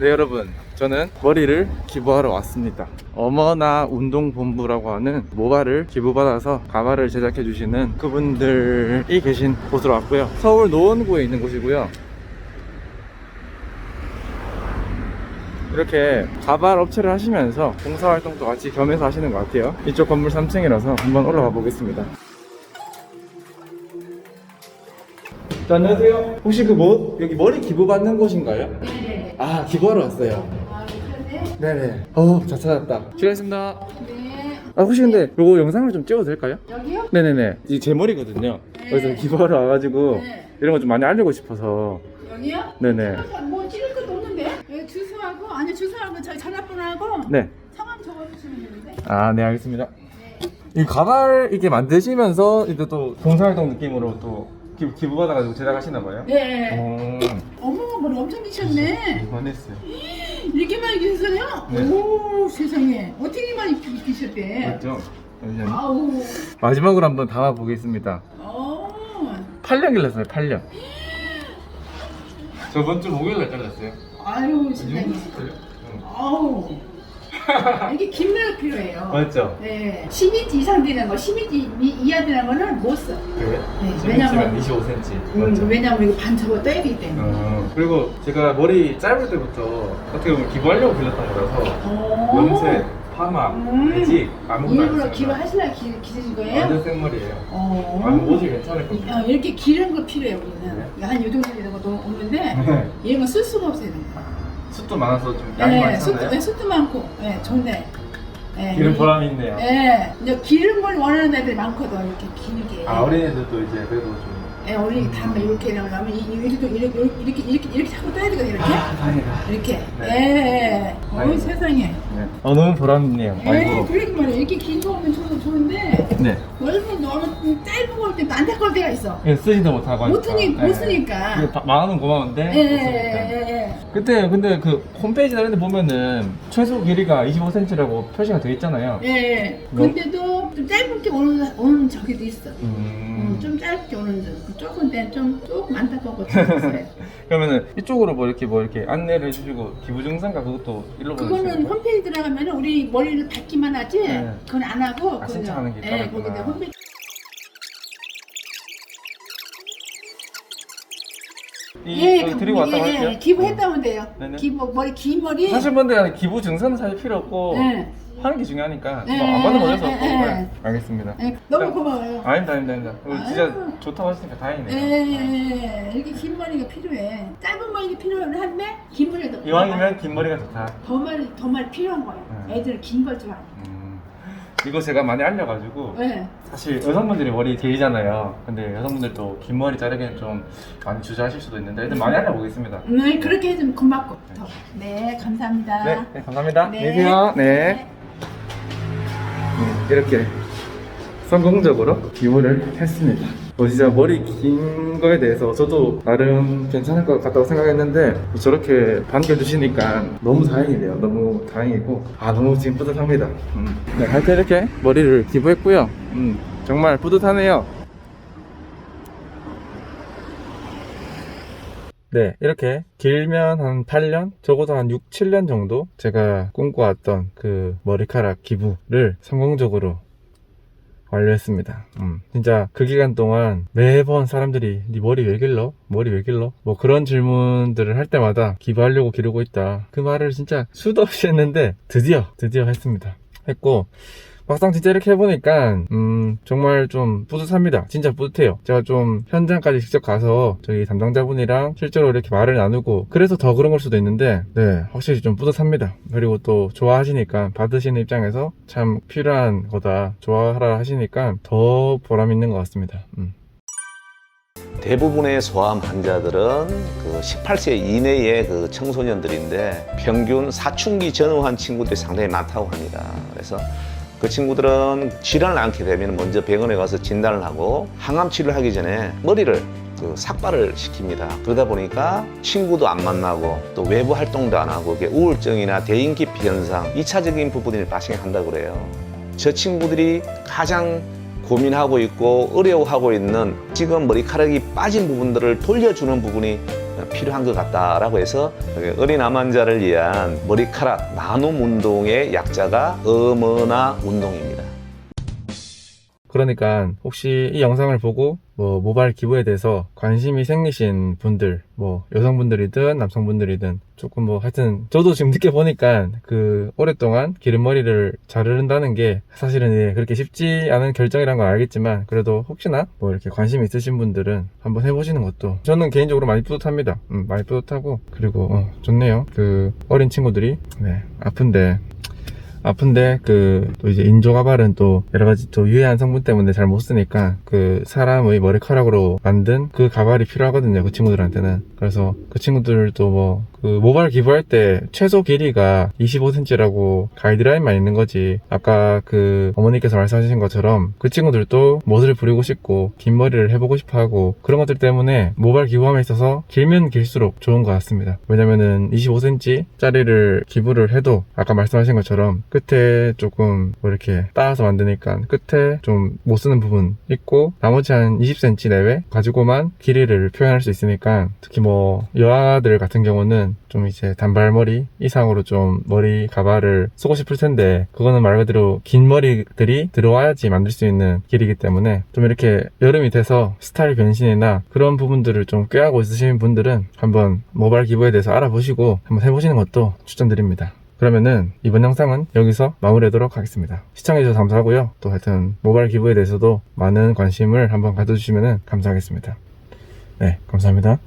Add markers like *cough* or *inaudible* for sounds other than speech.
네 여러분. 저는 머리를 기부하러 왔습니다. 어머나 운동본부라고 하는 모발을 기부받아서 가발을 제작해 주시는 그분들이 계신 곳으로 왔고요. 서울 노원구에 있는 곳이고요. 이렇게 가발 업체를 하시면서 봉사활동도 같이 겸해서 하시는 것 같아요. 이쪽 건물 3층이라서 한번 올라가 보겠습니다. 자, 안녕하세요. 혹시 그 뭐, 여기 머리 기부받는 곳인가요? 아 기부하러 왔어요 아? 네네. 어, 잘 찾았다. 실례했습니다. 네. 아, 혹시 근데 요거 영상을 좀 찍어도 될까요? 여기요? 네네네. 이 제 머리거든요. 네. 그래서 기부하러 와가지고 네. 이런 거 좀 많이 알리고 싶어서. 여기요? 네네. 뭐 찍을 것도 없는데? 여기 주소하고 아니 주소하고 저희 전화번호하고 네. 성함 적어주시면 되는데. 아, 네, 알겠습니다. 이 가발 이렇게 만드시면서 이제 또 봉사활동 느낌으로 또 기, 기부받아가지고 제작하시나 봐요? 네. 어, 어 머 머리 엄청 기셨네. 이만했어요. *gasps* 이렇게 많이 기셨어요? 네. 오 세상에 어떻게 많이 기- 기셨대? 맞죠? 잠시만요. 아우. 마지막으로 한번 담아 보겠습니다. 어. 8년 길렀어요, 8년. *gasps* 저번 주 목요일 날 잘랐어요. 아유 세상에. 아우. *laughs* 이게 긴 머리 필요해요. 맞죠? 네. 10인치 이상 되는 거, 10인치 이- 이하 되는 거는 못 써. 그래요? 네, 10cm면 왜냐면- 25cm. 음, 맞죠? 왜냐면 이거 반 접어 떠야 되기 때문에. 어, 그리고 제가 머리 짧을 때부터 어떻게 보면 기부하려고 길렀던 거라서 어. 염색, 파마, 음. 매직 아무것도 안 일부러 했어요. 기부하시려 기, 기르신 거예요? 완전 생머리예요. 어. 아무 옷이 괜찮을 겁니다. 어, 이렇게 기른 거 필요해요, 우리는. 한 요 정도 되는 것도 없는데, 네. 이런 거 쓸 수가 없어요. 이런 거. 숱도 많아서 좀 양이 네, 숯도, 많잖아요. 네, 숯도 많고, 네, 좋네. 네, 기름 이- 보람이 있네요. 네, 이제 걸 원하는 애들이 많거든, 이렇게 길게. 아 어린애들도 이제 그래도 좀. 네, 어린이 다 이렇게 이- 이- 이렇게, 이렇게, 이렇게, 이렇게, 이렇게 자꾸 떠야 되거든, 이렇게. 아 다행이다. 이렇게. 네. 네. 어이 다행이다. 세상에. 네. 어 너무 보람 있네요. 네, 아이고. 그러게 말이야. 이렇게 긴거 오면 좋, 좋은데, 네. 넓은 너무 짧은 때도 안될 걸 때가 있어. 이거 쓰지도 못하고 못 하니까. 쓰니, 네. 못 쓰니까. 이거 다- 만원은 고마운데. 예, 못 예, 쓰니까. 예, 예. 그때 근데 그 홈페이지 다른 데 보면은 최소 길이가 25cm라고 표시가 돼 있잖아요. 예, 예. 근데도 좀 짧게 오는, 오는 저기도 있어. 음, 좀 짧게 오는 저 조금 때좀 조금 안타까워 있어요. *laughs* 그러면은 이쪽으로 뭐 이렇게 뭐 이렇게 안내를 해주시고 기부 증상가 그것도 일로 그거는 거예요? 홈페이지 들어가면 우리 머리를 받기만 하지 네. 그건 안 하고 아, 신청하는 게 예, 따로 거기다 있구나. 홈페이지 이, 예, 여기 그- 드리고 왔다고 예, 할게요. 예, 기부했다면 돼요. 네네. 기부 머리 긴 머리. 사실 분들 기부 증상은 사실 필요 없고 예. 하는 게 중요하니까 예, 뭐안 받으면 어쩔 수 예, 없고 예, 예. 네, 알겠습니다. 예, 너무 고마워요. 아닙니다 아닙니다 아닙니다 오늘 진짜 아유. 좋다고 하시니까 다행이네요. 예, 이렇게 긴 머리가 필요해. 짧은 머리가 필요한데 긴 머리가 더 이왕이면 긴 머리가 좋다. 더 말이 더 말이 필요한 거예요. 음. 애들은 긴걸 좋아해. 음, 이거 제가 많이 알려가지고 네. 사실 여성분들이 머리 길잖아요. 근데 여성분들도 긴 머리 자르기는 좀 많이 주저하실 수도 있는데 일단 많이 알려보겠습니다. 네, 그렇게 해주면 고맙고. 더. 네, 감사합니다. 네, 네, 감사합니다. 네. 안녕히 계세요. 네. 네, 이렇게 성공적으로 기부를 했습니다. 뭐 진짜 머리 긴 거에 대해서 저도 나름 괜찮을 것 같다고 생각했는데 저렇게 반겨주시니까 너무 다행이네요. 너무 다행이고 아 너무 지금 뿌듯합니다. 음. 네, 하여튼 이렇게 머리를 기부했고요. 음, 정말 뿌듯하네요. 네, 이렇게 길면 한 8년, 적어도 한 6, 7년 정도 제가 꿈꿔왔던 그 머리카락 기부를 성공적으로 완료했습니다. 음, 진짜 그 기간 동안 매번 사람들이 네 머리 왜 길러? 머리 왜 길러? 뭐 그런 질문들을 할 때마다 기부하려고 기르고 있다. 그 말을 진짜 수도 없이 했는데 드디어 드디어 했습니다. 했고 막상 진짜 이렇게 해보니까 음 정말 좀 뿌듯합니다. 진짜 뿌듯해요. 제가 좀 현장까지 직접 가서 저희 담당자분이랑 실제로 이렇게 말을 나누고 그래서 더 그런 걸 수도 있는데 네 확실히 좀 뿌듯합니다. 그리고 또 좋아하시니까 받으시는 입장에서 참 필요한 거다. 좋아하라 하시니까 더 보람 있는 것 같습니다. 음. 대부분의 소아암 환자들은 그 18세 이내의 그 청소년들인데 평균 사춘기 전후한 친구들이 상당히 많다고 합니다. 그래서 그 친구들은 질환을 앓게 되면 먼저 병원에 가서 진단을 하고 항암 치료를 하기 전에 머리를 그 삭발을 시킵니다. 그러다 보니까 친구도 안 만나고 또 외부 활동도 안 하고 이게 우울증이나 대인기피 현상, 2차적인 부분이 발생한다고 그래요. 저 친구들이 가장 고민하고 있고 어려워하고 있는 지금 머리카락이 빠진 부분들을 돌려주는 부분이 필요한 것 같다라고 해서 어린 암 환자를 위한 머리카락 나눔 운동의 약자가 어머나 운동입니다. 그러니까 혹시 이 영상을 보고 뭐 모발 기부에 대해서 관심이 생기신 분들 뭐 여성분들이든 남성분들이든 조금 뭐 하여튼 저도 지금 늦게 보니까 그 오랫동안 기름머리를 자르는다는 게 사실은 예, 그렇게 쉽지 않은 결정이란 걸 알겠지만 그래도 혹시나 뭐 이렇게 관심 있으신 분들은 한번 해보시는 것도 저는 개인적으로 많이 뿌듯합니다. 음, 많이 뿌듯하고 그리고 어, 좋네요. 그 어린 친구들이 네 아픈데 아픈데 그 또 이제 인조 가발은 또 여러 가지 또 유해한 성분 때문에 잘 못 쓰니까 그 사람의 머리카락으로 만든 그 가발이 필요하거든요 그 친구들한테는. 그래서 그 친구들도 뭐 그 모발 기부할 때 최소 길이가 25cm라고 가이드라인만 있는 거지. 아까 그 어머니께서 말씀하신 것처럼 그 친구들도 멋을 부리고 싶고 긴 머리를 해보고 싶어 하고 그런 것들 때문에 모발 기부함에 있어서 길면 길수록 좋은 것 같습니다. 왜냐면은 25cm 짜리를 기부를 해도 아까 말씀하신 것처럼 끝에 조금 뭐 이렇게 따서 만드니까 끝에 좀 못 쓰는 부분 있고 나머지 한 20cm 내외 가지고만 길이를 표현할 수 있으니까 특히 뭐 여아들 같은 경우는 좀 이제 단발머리 이상으로 좀 머리 가발을 쓰고 싶을 텐데 그거는 말 그대로 긴 머리들이 들어와야지 만들 수 있는 길이기 때문에 좀 이렇게 여름이 돼서 스타일 변신이나 그런 부분들을 좀 꾀하고 있으신 분들은 한번 모발 기부에 대해서 알아보시고 한번 해보시는 것도 추천드립니다. 그러면은 이번 영상은 여기서 마무리하도록 하겠습니다. 시청해주셔서 감사하고요. 또 하여튼 모바일 기부에 대해서도 많은 관심을 한번 가져주시면 감사하겠습니다. 네, 감사합니다.